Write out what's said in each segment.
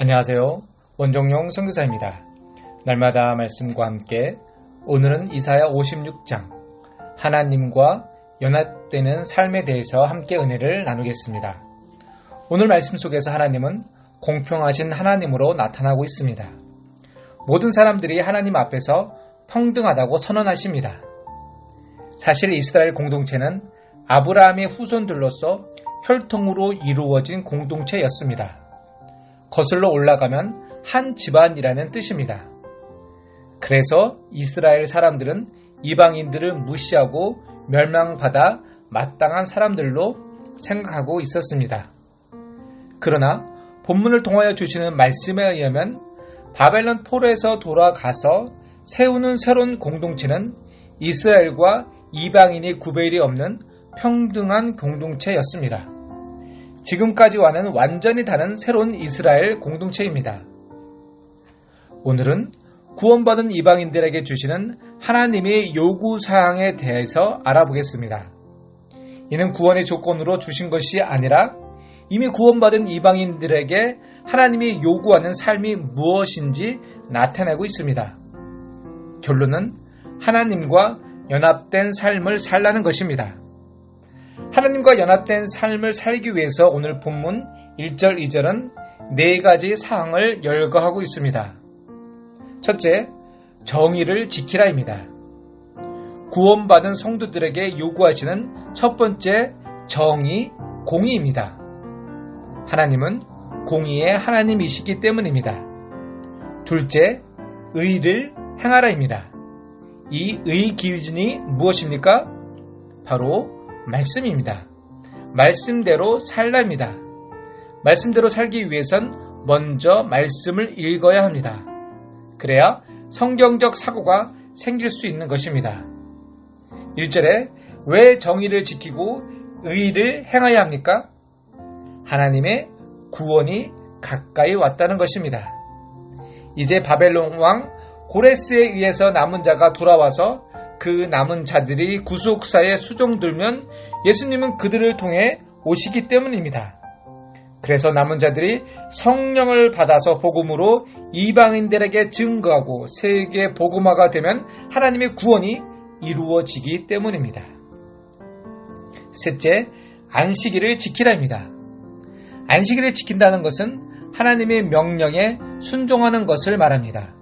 안녕하세요. 원종용 선교사입니다. 날마다 말씀과 함께 오늘은 이사야 56장 하나님과 연합되는 삶에 대해서 함께 은혜를 나누겠습니다. 오늘 말씀 속에서 하나님은 공평하신 하나님으로 나타나고 있습니다. 모든 사람들이 하나님 앞에서 평등하다고 선언하십니다. 사실 이스라엘 공동체는 아브라함의 후손들로서 혈통으로 이루어진 공동체였습니다. 거슬러 올라가면 한 집안이라는 뜻입니다. 그래서 이스라엘 사람들은 이방인들을 무시하고 멸망받아 마땅한 사람들로 생각하고 있었습니다. 그러나 본문을 통하여 주시는 말씀에 의하면 바벨론 포로에서 돌아가서 세우는 새로운 공동체는 이스라엘과 이방인이 구별이 없는 평등한 공동체였습니다. 지금까지와는 완전히 다른 새로운 이스라엘 공동체입니다. 오늘은 구원받은 이방인들에게 주시는 하나님의 요구사항에 대해서 알아보겠습니다. 이는 구원의 조건으로 주신 것이 아니라 이미 구원받은 이방인들에게 하나님이 요구하는 삶이 무엇인지 나타내고 있습니다. 결론은 하나님과 연합된 삶을 살라는 것입니다. 하나님과 연합된 삶을 살기 위해서 오늘 본문 1절, 2절은 네 가지 사항을 열거하고 있습니다. 첫째, 정의를 지키라입니다. 구원받은 성도들에게 요구하시는 첫 번째 정의, 공의입니다. 하나님은 공의의 하나님이시기 때문입니다. 둘째, 의를 행하라입니다. 이 의 기준이 무엇입니까? 바로 말씀입니다. 말씀대로 살라입니다. 말씀대로 살기 위해선 먼저 말씀을 읽어야 합니다. 그래야 성경적 사고가 생길 수 있는 것입니다. 1절에 왜 정의를 지키고 의를 행해야 합니까? 하나님의 구원이 가까이 왔다는 것입니다. 이제 바벨론 왕 고레스에 의해서 남은 자가 돌아와서 그 남은 자들이 구속사에 수종들면 예수님은 그들을 통해 오시기 때문입니다. 그래서 남은 자들이 성령을 받아서 복음으로 이방인들에게 증거하고 세계 복음화가 되면 하나님의 구원이 이루어지기 때문입니다. 셋째, 안식일을 지키라입니다. 안식일을 지킨다는 것은 하나님의 명령에 순종하는 것을 말합니다.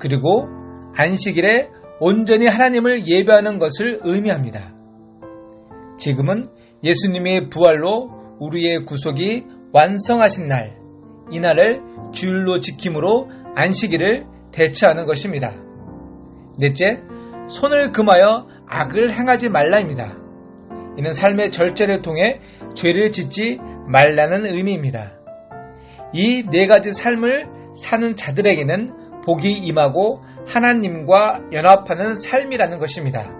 그리고 안식일에 온전히 하나님을 예배하는 것을 의미합니다. 지금은 예수님의 부활로 우리의 구속이 완성하신 날, 이날을 주일로 지킴으로 안식일을 대체하는 것입니다. 넷째, 손을 금하여 악을 행하지 말라입니다. 이는 삶의 절제를 통해 죄를 짓지 말라는 의미입니다. 이 네 가지 삶을 사는 자들에게는 복이 임하고 하나님과 연합하는 삶이라는 것입니다.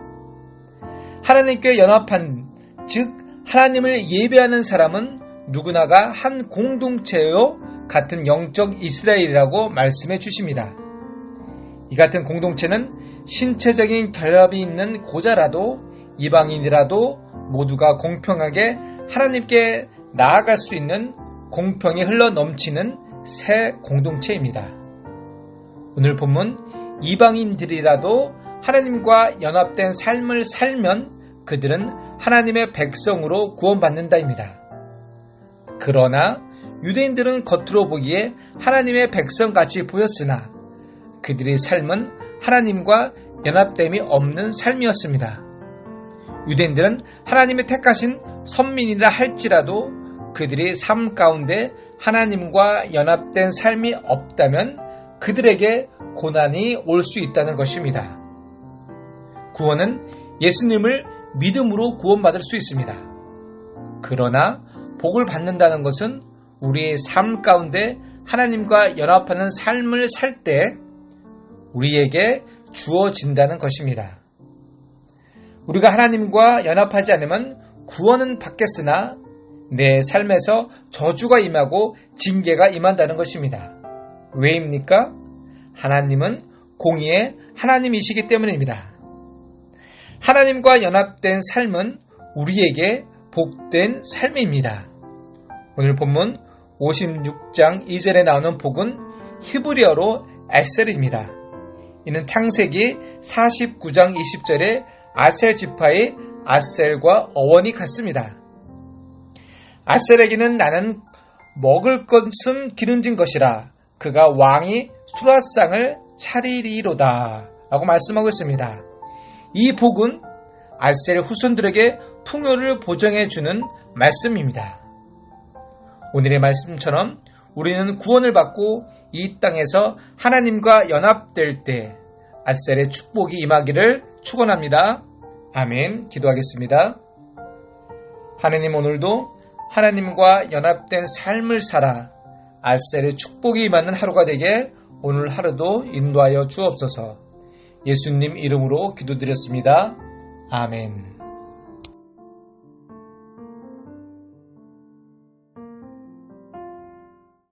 하나님께 연합한 즉 하나님을 예배하는 사람은 누구나가 한 공동체요 같은 영적 이스라엘이라고 말씀해 주십니다. 이 같은 공동체는 신체적인 결합이 있는 고자라도 이방인이라도 모두가 공평하게 하나님께 나아갈 수 있는 공평이 흘러 넘치는 새 공동체입니다. 오늘 본문 이방인들이라도 하나님과 연합된 삶을 살면 그들은 하나님의 백성으로 구원받는다입니다. 그러나 유대인들은 겉으로 보기에 하나님의 백성같이 보였으나 그들의 삶은 하나님과 연합됨이 없는 삶이었습니다. 유대인들은 하나님의 택하신 선민이라 할지라도 그들의 삶 가운데 하나님과 연합된 삶이 없다면 그들에게 고난이 올 수 있다는 것입니다. 구원은 예수님을 믿음으로 구원받을 수 있습니다. 그러나 복을 받는다는 것은 우리의 삶 가운데 하나님과 연합하는 삶을 살 때 우리에게 주어진다는 것입니다. 우리가 하나님과 연합하지 않으면 구원은 받겠으나 내 삶에서 저주가 임하고 징계가 임한다는 것입니다. 왜입니까? 하나님은 공의의 하나님이시기 때문입니다. 하나님과 연합된 삶은 우리에게 복된 삶입니다. 오늘 본문 56장 2절에 나오는 복은 히브리어로 에셀입니다. 이는 창세기 49장 20절에 아셀 지파의 아셀과 어원이 같습니다. 아셀에게는 나는 먹을 것은 기름진 것이라 그가 왕이 수라상을 차리리로다 라고 말씀하고 있습니다. 이 복은 아셀 후손들에게 풍요를 보정해 주는 말씀입니다. 오늘의 말씀처럼 우리는 구원을 받고 이 땅에서 하나님과 연합될 때 아셀의 축복이 임하기를 축원합니다. 아멘. 기도하겠습니다. 하나님 오늘도 하나님과 연합된 삶을 살아 아셀의 축복이 임하는 하루가 되게 오늘 하루도 인도하여 주옵소서. 예수님 이름으로 기도드렸습니다. 아멘.